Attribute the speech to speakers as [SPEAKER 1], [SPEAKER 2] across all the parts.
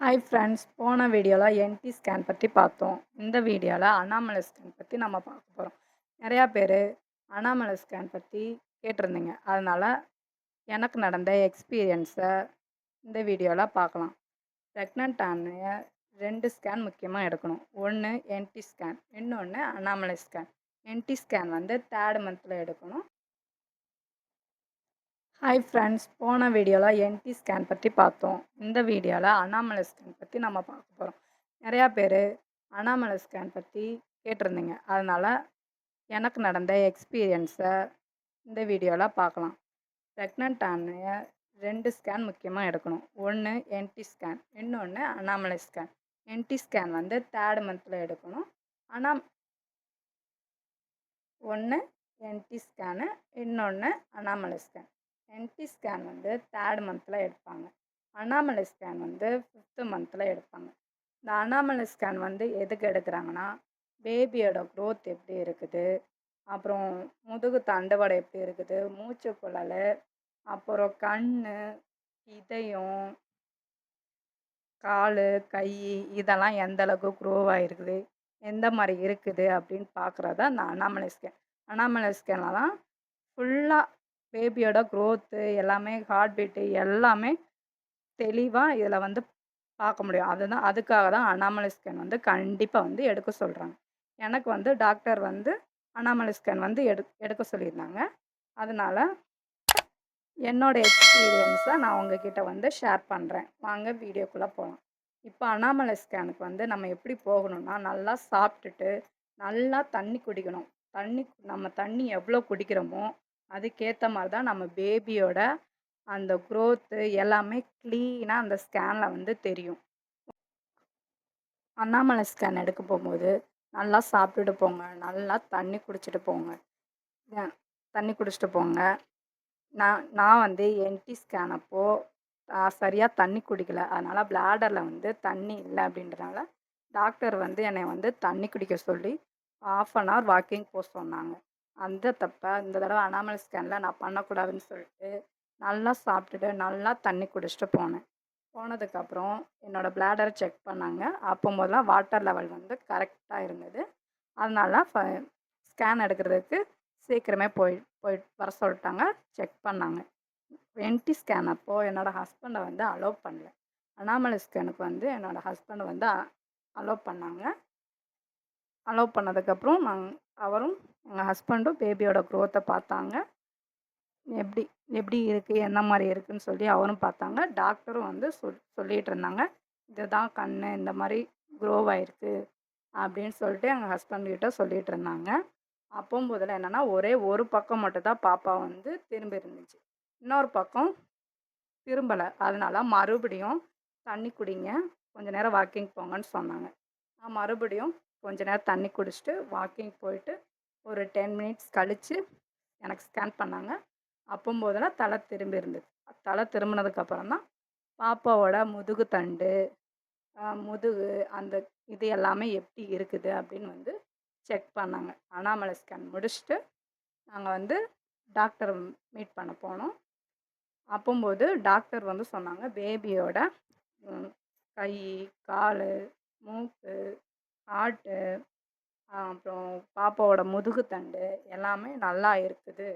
[SPEAKER 1] Hi friends போன வீடியோவில் NT scan பற்றி பார்த்தோம். இந்த வீடியோவில் அனாமலை ஸ்கேன் பற்றி நம்ம பார்க்க போகிறோம் நிறையா பேர் அனாமலை ஸ்கேன் பற்றி கேட்டிருந்தீங்க. அதனால் எனக்கு நடந்த எக்ஸ்பீரியன்ஸை இந்த வீடியோவில் பார்க்கலாம். ப்ரெக்னென்ட் ஆன ரெண்டு ஸ்கேன் முக்கியமாக எடுக்கணும். ஒன்று என்டி ஸ்கேன் இன்னொன்று அனாமலை ஸ்கேன் என்டி ஸ்கேன் வந்து தேர்ட் மந்தில் எடுக்கணும். ஹாய் ஃப்ரெண்ட்ஸ் போன வீடியோவில் என்டி ஸ்கேன் பற்றி பார்த்தோம். இந்த வீடியோவில் அனாமலை ஸ்கேன் பற்றி நம்ம பார்க்க போகிறோம் நிறையா பேர் அனாமலை ஸ்கேன் பற்றி கேட்டிருந்தீங்க. அதனால் எனக்கு நடந்த எக்ஸ்பீரியன்ஸை இந்த வீடியோவில் பார்க்கலாம். ப்ரெக்னென்ட் ஆன ரெண்டு ஸ்கேன் முக்கியமாக எடுக்கணும். ஒன்று என்டி ஸ்கேன் இன்னொன்று அனாமலை ஸ்கேன் என்டி ஸ்கேன் வந்து தேர்ட் மந்தில் எடுக்கணும். ஆனால் ஒன்று என்டி ஸ்கேனு இன்னொன்று அனாமலை ஸ்கேன் என்டி ஸ்கேன் வந்து தேர்ட் மந்தில் எடுப்பாங்க. அனாமலை ஸ்கேன் வந்து ஃபிஃப்த்து மந்தில் எடுப்பாங்க. இந்த அனாமலை ஸ்கேன் வந்து எதுக்கு எடுக்கிறாங்கன்னா பேபியோட க்ரோத் எப்படி இருக்குது அப்புறம் முதுகு தண்டவடை எப்படி இருக்குது மூச்சு குழல் அப்புறம் கண் இதயம் கால் கை இதெல்லாம் எந்த அளவுக்கு க்ரோவாக இருக்குது எந்த மாதிரி இருக்குது அப்படின்னு பார்க்குறது அந்த அனாமலை ஸ்கேன் அனாமலை ஸ்கேனில் தான் ஃபுல்லாக பேபியோட க்ரோத்து எல்லாமே ஹார்ட் பீட்டு எல்லாமே தெளிவாக இதில் வந்து பார்க்க முடியும். அதுதான் அதுக்காக தான் அனாமலை ஸ்கேன் வந்து கண்டிப்பாக வந்து எடுக்க சொல்கிறாங்க எனக்கு வந்து டாக்டர் வந்து அனாமலை ஸ்கேன் வந்து எடு எடுக்க சொல்லியிருந்தாங்க. அதனால் என்னோட எக்ஸ்பீரியன்ஸை நான் உங்ககிட்ட வந்து ஷேர் பண்ணுறேன் வாங்க வீடியோக்குள்ளே போகலாம் இப்போ அனாமலை ஸ்கேனுக்கு வந்து நம்ம எப்படி போகணும்னா நல்லா சாப்பிட்டுட்டு நல்லா தண்ணி குடிக்கணும். தண்ணி நம்ம தண்ணி எவ்வளோ குடிக்கிறோமோ அதுக்கேற்ற மாதிரி தான் நம்ம பேபியோட அந்த க்ரோத்து எல்லாமே க்ளீனாக அந்த ஸ்கேனில் வந்து தெரியும். அண்ணாமலை ஸ்கேன் எடுக்க போகும்போது நல்லா சாப்பிட்டுட்டு போங்க. நல்லா தண்ணி குடிச்சிட்டு போங்க. தண்ணி குடிச்சிட்டு போங்க. நான் நான் வந்து என்டி ஸ்கேன் அப்போது சரியாக தண்ணி குடிக்கல. அதனால் பிளாடரில் வந்து தண்ணி இல்லை அப்படின்றனால டாக்டர் வந்து என்னை வந்து தண்ணி குடிக்க சொல்லி ஆஃப் அன் ஹவர் வாக்கிங் போக சொன்னாங்க. அந்த தப்பை இந்த தடவை அனாமல் ஸ்கேனில் நான் பண்ணக்கூடாதுன்னு சொல்லிட்டு நல்லா சாப்பிட்டுட்டு நல்லா தண்ணி குடிச்சிட்டு போனேன். போனதுக்கப்புறம் என்னோடய பிளாடரை செக் பண்ணாங்க. அப்போ முதல்ல வாட்டர் லெவல் வந்து கரெக்டாக இருந்தது. அதனால ஸ்கேன் எடுக்கிறதுக்கு சீக்கிரமே போய் போய் வர சொல்லிட்டாங்க. செக் பண்ணாங்க. என்டி ஸ்கேன் அப்போது என்னோடய ஹஸ்பண்டை வந்து அலோவ் பண்ணல. அனாமலை ஸ்கேனுக்கு வந்து என்னோடய ஹஸ்பண்ட் வந்து அலோவ் பண்ணாங்க. அலோவ் பண்ணதுக்கப்புறம் நாங்கள் அவரும் எங்கள் ஹஸ்பண்டும் பேபியோட க்ரோத்தை பார்த்தாங்க. எப்படி எப்படி இருக்குது என்ன மாதிரி இருக்குதுன்னு சொல்லி அவரும் பார்த்தாங்க. டாக்டரும் வந்து சொல் சொல்லிகிட்டு இருந்தாங்க. இதுதான் கண் இந்த மாதிரி க்ரோவ் ஆயிருக்கு அப்படின்னு சொல்லிட்டு எங்கள் ஹஸ்பண்ட் கிட்ட சொல்லிகிட்டு இருந்தாங்க. அப்போ போதில் என்னென்னா ஒரே ஒரு பக்கம் மட்டும் தான் பாப்பா வந்து திரும்பி இருந்துச்சு. இன்னொரு பக்கம் திரும்பலை. அதனால மறுபடியும் தண்ணி குடிங்க கொஞ்சம் நேரம் வாக்கிங் போங்கன்னு சொன்னாங்க. நான் மறுபடியும் கொஞ்ச நேரம் தண்ணி குடிச்சிட்டு வாக்கிங் போயிட்டு ஒரு டென் மினிட்ஸ் கழித்து எனக்கு ஸ்கேன் பண்ணாங்க. அப்போம்போதெல்லாம் தலை திரும்பி இருந்தது. தலை திரும்பினதுக்கப்புறம் தான் பாப்பாவோட முதுகு தண்டு முதுகு அந்த இது எல்லாமே எப்படி இருக்குது அப்படின்னு வந்து செக் பண்ணாங்க. அனாமலை ஸ்கேன் முடிச்சுட்டு நாங்கள் வந்து டாக்டர் மீட் பண்ண போனோம். அப்போம்போது டாக்டர் வந்து சொன்னாங்க பேபியோட கை கால் மூக்கு ஹார்ட்டு அப்புறம் பாப்பாவோட முதுகு தண்டு எல்லாமே நல்லா இருக்குது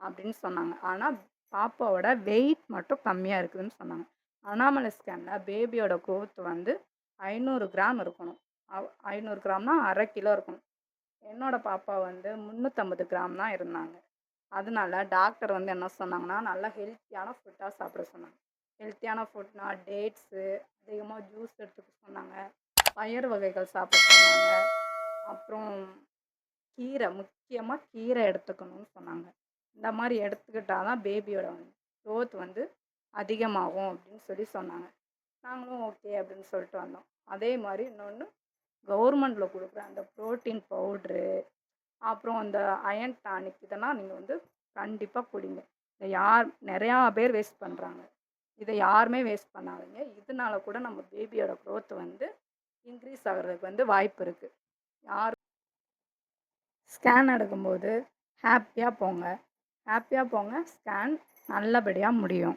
[SPEAKER 1] அப்படின்னு சொன்னாங்க. ஆனால் பாப்பாவோட வெயிட் மட்டும் கம்மியாக இருக்குதுன்னு சொன்னாங்க. அனாமலை ஸ்கேனில் பேபியோட growth வந்து ஐநூறு கிராம் இருக்கணும். ஐநூறு கிராம்னா அரை கிலோ இருக்கணும். என்னோடய பாப்பா வந்து முந்நூற்றம்பது கிராம் தான் இருந்தாங்க. அதனால டாக்டர் வந்து என்ன சொன்னாங்கன்னா நல்லா ஹெல்த்தியான ஃபுட்டாக சாப்பிட சொன்னாங்க. ஹெல்த்தியான ஃபுட்னா டேட்ஸு அதிகமாக ஜூஸ் எடுத்துக்க சொன்னாங்க பயிர் வகைகள் சாப்பிட சொன்னாங்க. அப்புறம் கீரை முக்கியமாக கீரை எடுத்துக்கணும்னு சொன்னாங்க. இந்த மாதிரி எடுத்துக்கிட்டால் தான் பேபியோட க்ரோத் வந்து அதிகமாகும் அப்படின்னு சொல்லி சொன்னாங்க. நாங்களும் ஓகே அப்படின்னு சொல்லிட்டு வந்தோம். அதே மாதிரி இன்னொன்று கவர்மெண்டில் கொடுக்குற அந்த ப்ரோட்டீன் பவுட்ரு அப்புறம் அந்த அயன் டானிக் இதெல்லாம் நீங்கள் வந்து கண்டிப்பாக குடிங்க. இதை யார் நிறையா பேர் வேஸ்ட் பண்ணுறாங்க இதை யாருமே வேஸ்ட் பண்ணாதீங்க. இதனால கூட நம்ம பேபியோட க்ரோத் வந்து இன்க்ரீஸ் ஆகிறதுக்கு வந்து வாய்ப்பு இருக்குது யார் ஸ்கேன் எடுக்கும்போது ஹாப்பியாக போங்க. ஹாப்பியாக போங்க ஸ்கேன் நல்லபடியாக முடியும்.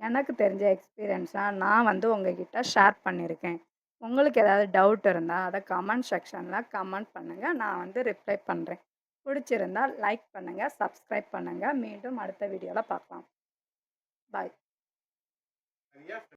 [SPEAKER 1] எனக்கு தெரிஞ்ச எக்ஸ்பீரியன்ஸாக நான் வந்து உங்ககிட்ட ஷேர் பண்ணியிருக்கேன் உங்களுக்கு ஏதாவது டவுட் இருந்தால் அதை கமெண்ட் செக்ஷனில் கமெண்ட் பண்ணுங்கள் நான் வந்து ரிப்ளை பண்ணுறேன் பிடிச்சிருந்தா லைக் பண்ணுங்கள் சப்ஸ்கிரைப் பண்ணுங்கள் மீண்டும் அடுத்த வீடியோவில் பார்க்கலாம். பாய்